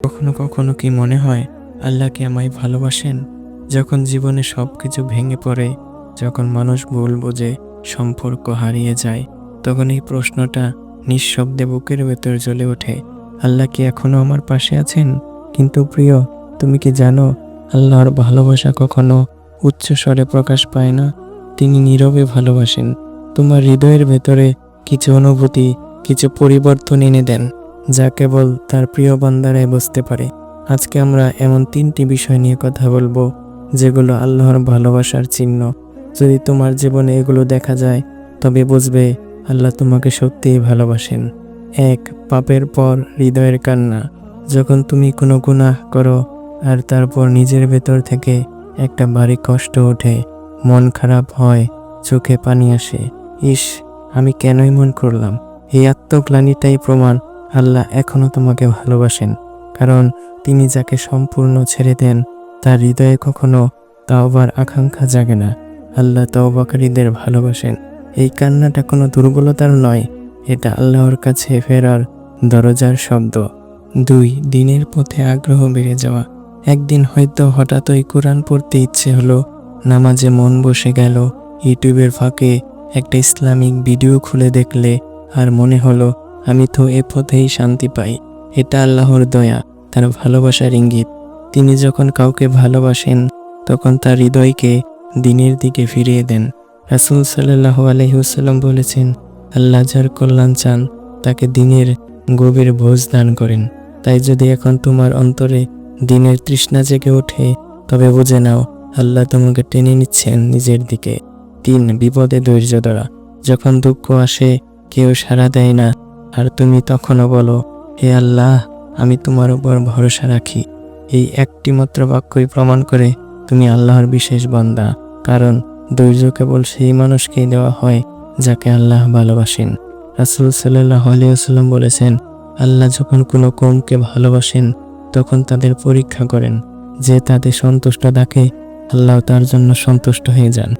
কখনো কখনো কি মনে হয়, আল্লাহ কি আমায় ভালোবাসেন? যখন জীবনে সব কিছু ভেঙে পড়ে, যখন মানুষ ভুল বোঝে, সম্পর্ক হারিয়ে যায়, তখন এই প্রশ্নটা নিঃশব্দে বুকের ভেতর জ্বলে ওঠে, আল্লাহ কি এখনও আমার পাশে আছেন? কিন্তু প্রিয়, তুমি কি জানো, আল্লাহর ভালোবাসা কখনো উচ্চ স্বরে প্রকাশ পায় না? তিনি নীরবে ভালোবাসেন। তোমার হৃদয়ের ভেতরে কিছু অনুভূতি, কিছু পরিবর্তন এনে দেন। যা কেবল তার প্রিয় বান্দারাই বুঝতে পারে। আজকে আমরা এমন তিনটি বিষয় নিয়ে কথা বলব, যেগুলো আল্লাহর ভালোবাসার চিহ্ন। যদি তোমার জীবনে এগুলো দেখা যায়, তবে বুঝবে আল্লাহ তোমাকে সত্যিই ভালোবাসেন। এক, পাপের পর হৃদয়ের কান্না। যখন তুমি কোনো গুনাহ করো, আর তারপর নিজের ভেতর থেকে একটা ভারী কষ্ট ওঠে, মন খারাপ হয়, চোখে পানি আসে। ইস, আমি কেনই মন করলাম? এই আত্মগ্লানিটাই প্রমাণ আল্লাহ এখনও তোমাকে ভালোবাসেন, কারণ তিনি যাকে সম্পূর্ণ ছেড়ে দেন, তার হৃদয়ে কখনো তাওবার আকাঙ্ক্ষা জাগে না। আল্লাহ তওবাকারীদের ভালোবাসেন। এই কান্নাটা কোনো দুর্বলতার নয়, এটা আল্লাহর কাছে ফেরার দরজার শব্দ। দুই, দিনের পথে আগ্রহ বেড়ে যাওয়া। একদিন হয়তো হঠাৎই কোরআন পড়তে ইচ্ছে হলো, নামাজে মন বসে গেল, ইউটিউবের ফাঁকে একটা ইসলামিক ভিডিও খুলে দেখলে আর মনে হলো আমি তো এ পথেই শান্তি পাই। এটা আল্লাহর দয়া, তার ভালোবাসার ইঙ্গিত। তিনি যখন কাউকে ভালোবাসেন, তখন তার হৃদয়কে দিনের দিকে ফিরিয়ে দেন। রাসুল সাল্লাহ আলহিউসাল্লাম বলেছেন, আল্লাহ যার কল্যাণ চান, তাকে দিনের গভীর ভোজ দান করেন। তাই যদি এখন তোমার অন্তরে দিনের তৃষ্ণা জেগে ওঠে, তবে বুঝে নাও, আল্লাহ তোমাকে টেনে নিচ্ছেন নিজের দিকে। তিন, বিপদে ধৈর্য ধরা। যখন দুঃখ আসে, কেউ সাড়া দেয় না আর তুমি তখনও বলো, হে আল্লাহ, আমি তোমার উপর ভরসা রাখি। এই একটি মাত্র বাক্যই প্রমাণ করে তুমি আল্লাহর বিশেষ বান্দা, কারণ ধৈর্য কেবল সেই মানুষকেই দেওয়া হয় যাকে আল্লাহ ভালোবাসেন। রাসুল সাল্লাহ আলিয়াল্লাম বলেছেন, আল্লাহ যখন কোনো কমকে ভালোবাসেন, তখন তাদের পরীক্ষা করেন। যে তাদের সন্তুষ্ট থাকে, আল্লাহ তার জন্য সন্তুষ্ট হয়ে যান।